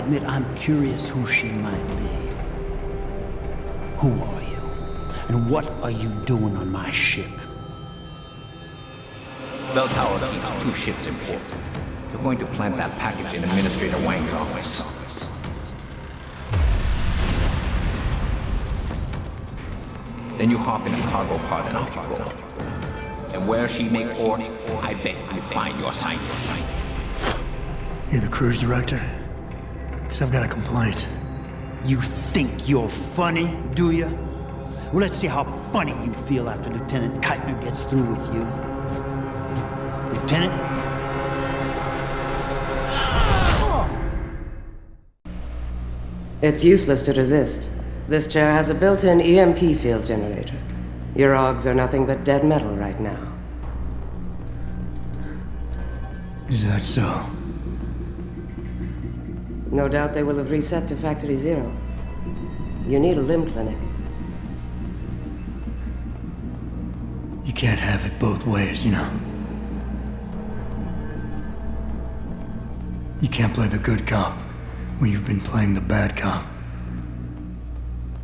Though I admit I'm curious who she might be. Who are you? And what are you doing on my ship? Bell Tower keeps two ships in port. They're going to plant that package in Administrator Wang's office. Then you hop in a cargo pod and off you go. And where she make port, I bet you find your scientists. You're the cruise director? Because I've got a complaint. You think you're funny, do you? Well, let's see how funny you feel after Lieutenant Keitner gets through with you. Lieutenant? It's useless to resist. This chair has a built-in EMP field generator. Your augs are nothing but dead metal right now. Is that so? No doubt they will have reset to Factory Zero. You need a limb clinic. You can't have it both ways, you know. You can't play the good cop when you've been playing the bad cop.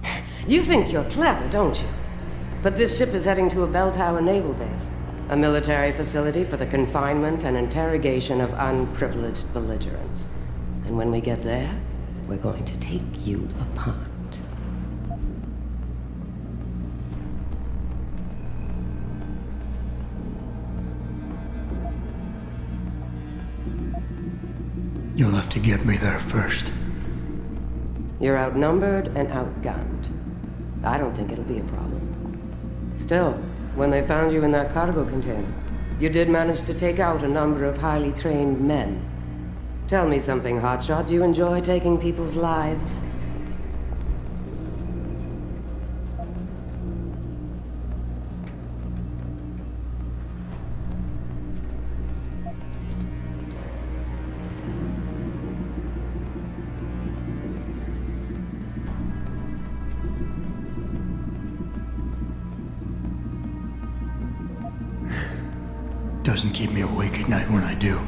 You think you're clever, don't you? But this ship is heading to a bell tower naval base, a military facility for the confinement and interrogation of unprivileged belligerents. And when we get there, we're going to take you apart. You'll have to get me there first. You're outnumbered and outgunned. I don't think it'll be a problem. Still, when they found you in that cargo container, you did manage to take out a number of highly trained men. Tell me something, Hotshot. Do you enjoy taking people's lives? Doesn't keep me awake at night when I do.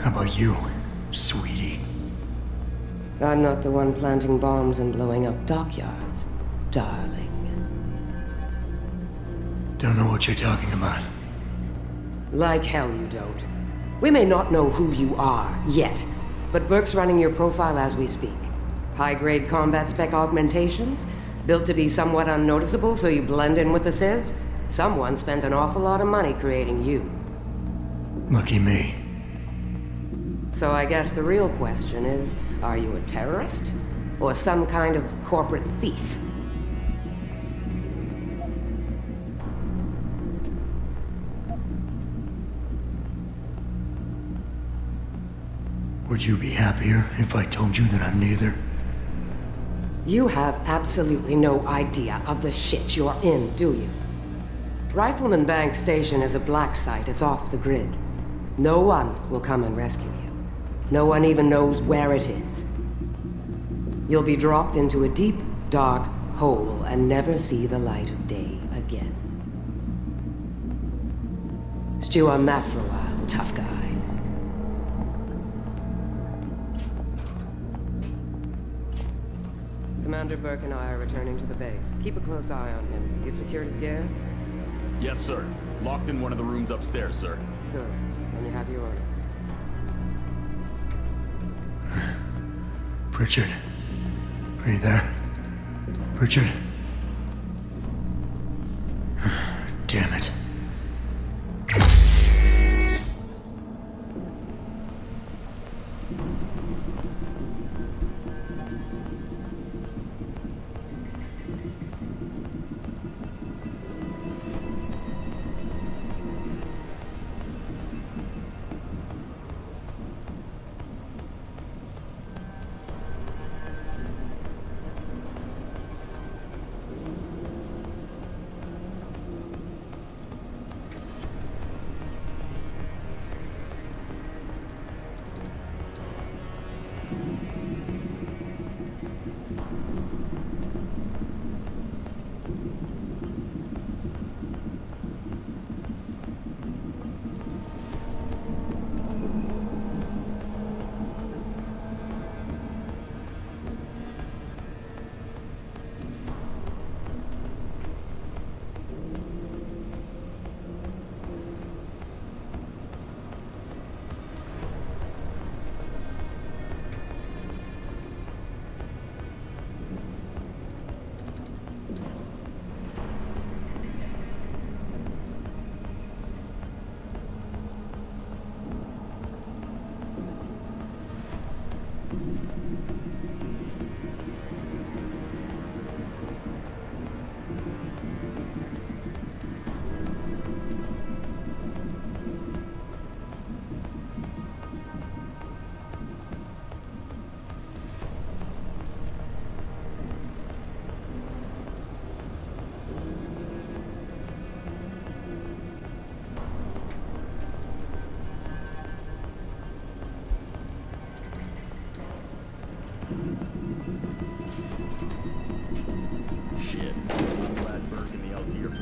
How about you, sweetie? I'm not the one planting bombs and blowing up dockyards, darling. Don't know what you're talking about. Like hell you don't. We may not know who you are yet, but Burke's running your profile as we speak. High grade combat spec augmentations, built to be somewhat unnoticeable so you blend in with the civs. Someone spent an awful lot of money creating you. Lucky me. So I guess the real question is are you a terrorist? Or some kind of corporate thief? Would you be happier if I told you that I'm neither? You have absolutely no idea of the shit you're in, do you? Rifleman Bank Station is a black site. It's off the grid. No one will come and rescue you. No one even knows where it is. You'll be dropped into a deep, dark hole and never see the light of day again. Stew on that for a while, tough guy. Commander Burke and I are returning to the base. Keep a close eye on him. You've secured his gear? Yes, sir. Locked in one of the rooms upstairs, sir. Good. Then you have your orders. Pritchard. Are you there? Pritchard? Damn it.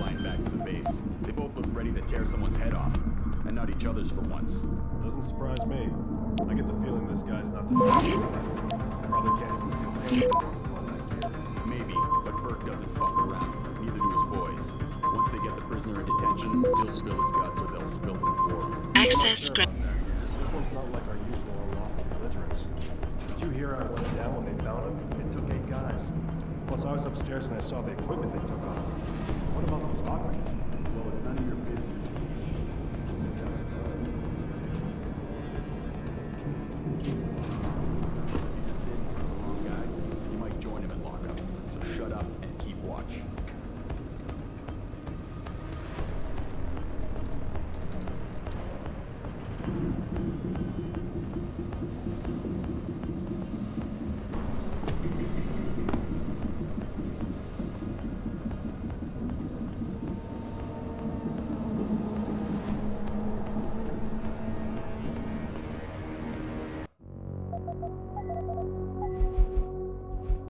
LT are flying back to the base. They both look ready to tear someone's head off. And not each other's for once. Doesn't surprise me. I get the feeling this guy's not the Probably can't even feel pain. Maybe, but Burke doesn't fuck around. Neither do his boys. Once they get the prisoner in detention, he'll spill his guts or they'll spill them for him. Access gra- This one's not like our usual unlawful belligerents. Did you hear how it went down when they found him? It took eight guys. Plus, I was upstairs and I saw the equipment they took off. What about those lockers? Well, it's none of your business. You might join him in lockup. So shut up and keep watch.